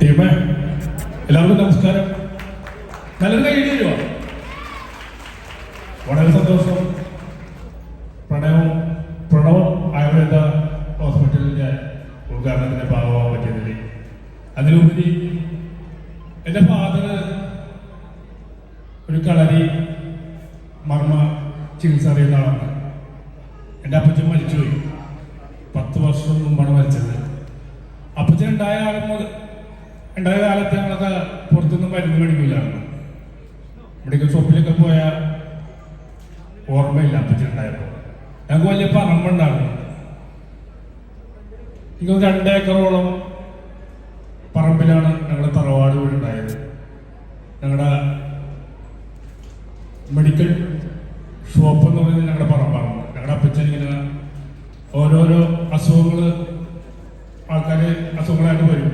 ടീമേ എല്ലാവർക്കും നമസ്കാരം. നല്ലൊരു കഴിഞ്ഞോ വളരെ സന്തോഷം. പ്രണയവും പ്രണവം ആയുർവേദ ഹോസ്പിറ്റലിന്റെ ഉദ്ഘാടനത്തിന്റെ ഭാഗമാകാൻ പറ്റിയതിൽ അതിലുപരി എന്റെ ഫാദർ ഒരു കളരി മർമ്മ ചികിത്സ അറിയുന്ന ആളാണ്. എന്റെ അപ്പച്ചൻ മരിച്ചുപോയി. പത്ത് വർഷം മുമ്പാണ് മരിച്ചത്. അപ്പച്ചൻ ഉണ്ടായ മുതൽ ഉണ്ടായ കാലത്ത് ഞങ്ങളൊക്കെ പുറത്തുനിന്ന് മരുന്ന് മേടിക്കില്ലായിരുന്നു. മെഡിക്കൽ ഷോപ്പിലൊക്കെ പോയ ഓർമ്മയില്ല അപ്പച്ചൻ ഉണ്ടായപ്പോൾ ഞങ്ങൾക്ക് വലിയ പറമ്പുണ്ടായിരുന്നു എനിക്ക് രണ്ട് ഏക്കറോളം പറമ്പിലാണ് ഞങ്ങളുടെ തറവാട് വീടുണ്ടായത്. ഞങ്ങളുടെ മെഡിക്കൽ ഷോപ്പ് എന്ന് പറയുന്നത് ഞങ്ങളുടെ പറമ്പാണ്. ഞങ്ങളുടെ അപ്പച്ചൻ ഇങ്ങനെ ഓരോരോ അസുഖങ്ങൾ ആൾക്കാർ അസുഖങ്ങളായിട്ട് വരും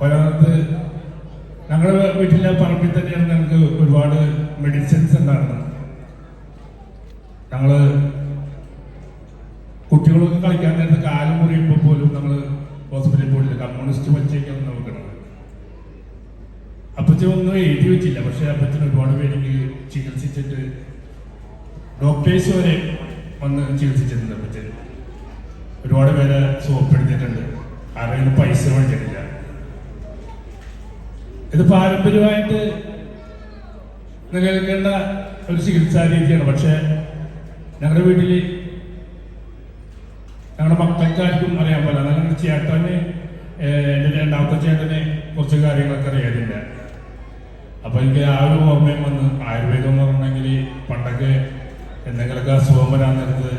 പലയിടത്ത് ഞങ്ങളുടെ വീട്ടിലെ പറമ്പിൽ തന്നെയാണ് ഞങ്ങൾക്ക് ഒരുപാട് മെഡിസിൻസ് ഉണ്ടായിരുന്നത്. ഞങ്ങൾ കുട്ടികളൊക്കെ കളിക്കാൻ നേരത്തെ കാലം മുറിയുമ്പോൾ പോലും നമ്മൾ ഹോസ്പിറ്റലിൽ പോയില്ല കമ്മ്യൂണിസ്റ്റ് പച്ചയൊക്കെയാണ് നോക്കുന്നത് അപ്പച്ചൻ ഒന്നും എഴുതി വെച്ചില്ല. പക്ഷെ അപ്പച്ചൻ ഒരുപാട് പേരെങ്കിൽ ചികിത്സിച്ചിട്ട് ഡോക്ടേഴ്സ് വരെ വന്ന് ചികിത്സിച്ചിട്ടുണ്ട് അപ്പച്ചൻ. ഒരുപാട് പേരെ സുഖപ്പെടുത്തിയിട്ടുണ്ട് ആരെങ്കിലും പൈസ മേടിച്ചിട്ടില്ല ഇത് പാരമ്പര്യമായിട്ട് നിലനിൽക്കേണ്ട ഒരു ചികിത്സാ രീതിയാണ്. പക്ഷേ ഞങ്ങളുടെ വീട്ടിൽ ഞങ്ങളുടെ മക്കൾക്കാർക്കും അറിയാൻ പോലെ ഞങ്ങളുടെ ചേട്ടന് എന്റെ രണ്ടാമത്തെ ചേട്ടന് കുറച്ച് കാര്യങ്ങളൊക്കെ അറിയാതില്ല അപ്പൊ എനിക്ക് ആ ഒരു ഓർമ്മയും വന്ന് ആയുർവേദം എന്ന് പറഞ്ഞെങ്കിൽ പണ്ടൊക്കെ എന്തെങ്കിലുമൊക്കെ അസുഖം വരാൻ നേരത്ത്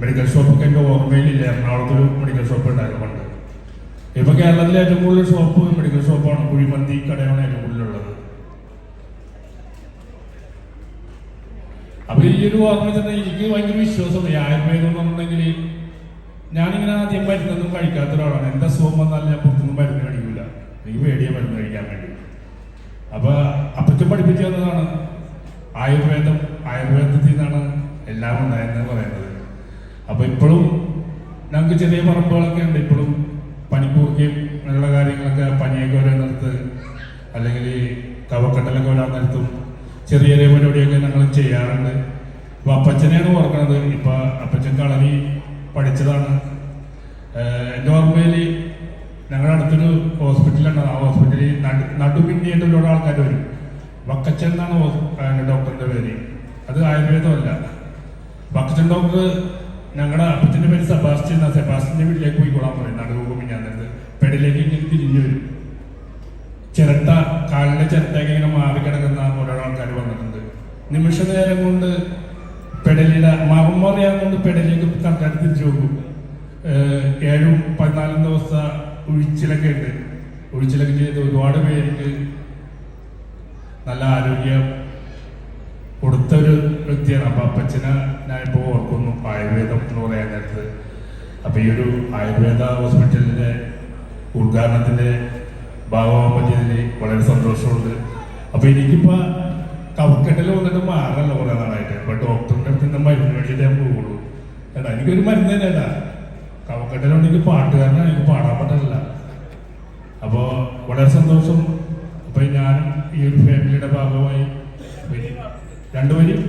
മെഡിക്കൽ ഷോപ്പൊക്കെ എന്റെ ഓർമ്മയിലില്ല. എറണാകുളത്തൊരു മെഡിക്കൽ ഷോപ്പ് ഉണ്ടായിരുന്നു പണ്ട്. ഇപ്പൊ കേരളത്തിലെ ഏറ്റവും കൂടുതൽ ഷോപ്പ് മെഡിക്കൽ ഷോപ്പാണ് കുഴിമന്തി കടയാണ് ഏറ്റവും കൂടുതലുള്ളത്. അപ്പൊ ഈ ഒരു ഓർമ്മ തന്നെ എനിക്ക് ഭയങ്കര വിശ്വാസമാണ് ഈ ആയുർവേദം എന്ന് പറഞ്ഞിട്ടുണ്ടെങ്കിൽ ഞാനിങ്ങനെ ആദ്യം മരുന്നൊന്നും കഴിക്കാത്ത ഒരാളാണ്. എന്താ അസുഖം വന്നാലും ഞാൻ പുറത്തൊന്നും മരുന്ന് കഴിക്കില്ല എനിക്ക് പേടിയ മരുന്ന് കഴിക്കാൻ വേണ്ടി. അപ്പൊ അപ്പച്ചൻ പഠിപ്പിച്ചു തന്നതാണ് ആയുർവേദം ആയുർവേദത്തിൽ നിന്നാണ് എല്ലാം ഉണ്ടായെന്ന് പറയുന്നത്. അപ്പൊ ഇപ്പോഴും ഞങ്ങൾക്ക് ചെറിയ പറമ്പുകളൊക്കെ ഉണ്ട്. ഇപ്പോഴും പനിക്കൂർക്കയും അങ്ങനെയുള്ള കാര്യങ്ങളൊക്കെ പനിയൊക്കെ വരാൻ നിർത്ത് അല്ലെങ്കിൽ ഈ കവക്കട്ടലൊക്കെ വരാൻ നിർത്തും ചെറിയ ചെറിയ പരിപാടിയൊക്കെ ഞങ്ങൾ ചെയ്യാറുണ്ട്. അപ്പോൾ അപ്പച്ചനെയാണ് ഓർക്കണത്. ഇപ്പോൾ അപ്പച്ചൻ കളരി പഠിച്ചതാണ്. എന്റെ ഓർമ്മയിൽ ഞങ്ങളുടെ അടുത്തൊരു ഹോസ്പിറ്റലാണ് ആ ഹോസ്പിറ്റലിൽ നടു നടുവിന്നിയായിട്ട് ഒരുപാട് ആൾക്കാർ വരും. വക്കച്ചൻ എന്നാണ് ഡോക്ടറിന്റെ പേര്. അത് ആയുർവേദമല്ല. വക്കച്ചൻ ഡോക്ടർ ഞങ്ങളുടെ അപ്പച്ചന്റെ പേര് സെബാസ്റ്റ്യൻ എന്നാ സെബാസ്റ്റിന്റെ വീട്ടിലേക്ക് പോയിക്കോളാൻ പറയും. നടുവ് ഞാൻ നേരത്തെ പെടിലേക്ക് ഇങ്ങനെ തിരിഞ്ഞു വരും. ചിരട്ട കാലിലെ ചിരട്ടയൊക്കെ ഇങ്ങനെ മാറി കിടക്കുന്ന ഓരോ ആൾക്കാർ വന്നിട്ടുണ്ട്. നിമിഷ നേരം കൊണ്ട് പെടലിയുടെ മറമറിയാൻ കൊണ്ട് പെടലേക്ക് ആൾക്കാർ തിരിച്ചു പോകും. ഏഴും പതിനാലും ദിവസത്തെ ഒഴിച്ചിലൊക്കെ ഉണ്ട്. ഒഴിച്ചിലൊക്കെ ചെയ്ത് ഒരുപാട് പേർക്ക് നല്ല ആരോഗ്യം കൊടുത്തൊരു വ്യക്തിയാണ്. അപ്പൊ അപ്പച്ചനെ എന്ന് പറയാൻ നേരത്ത് അപ്പൊ ഈ ഒരു ആയുർവേദ ഹോസ്പിറ്റലിന്റെ ഉദ്ഘാടനത്തിന്റെ ഭാഗമാകാൻ പറ്റിയതിൽ വളരെ സന്തോഷമുണ്ട്. അപ്പൊ എനിക്കിപ്പോ കവക്കെട്ടിൽ വന്നിട്ട് മാറല്ല കുറെ നാളായിട്ട്. അപ്പൊ ഡോക്ടറിന്റെ അടുത്ത് മരുന്ന് മേടിച്ചിട്ട് ഞാൻ പോകുള്ളൂ ഏട്ടാ എനിക്കൊരു മരുന്ന് തന്നെയല്ല കവക്കെട്ടിലുണ്ട് എനിക്ക് പാട്ടുകാരനാണ് എനിക്ക് പാടാൻ പറ്റില്ല അപ്പോ വളരെ സന്തോഷം. അപ്പൊ ഞാൻ ഈ ഒരു ഫാമിലിയുടെ ഭാഗമായി. രണ്ടുപേരും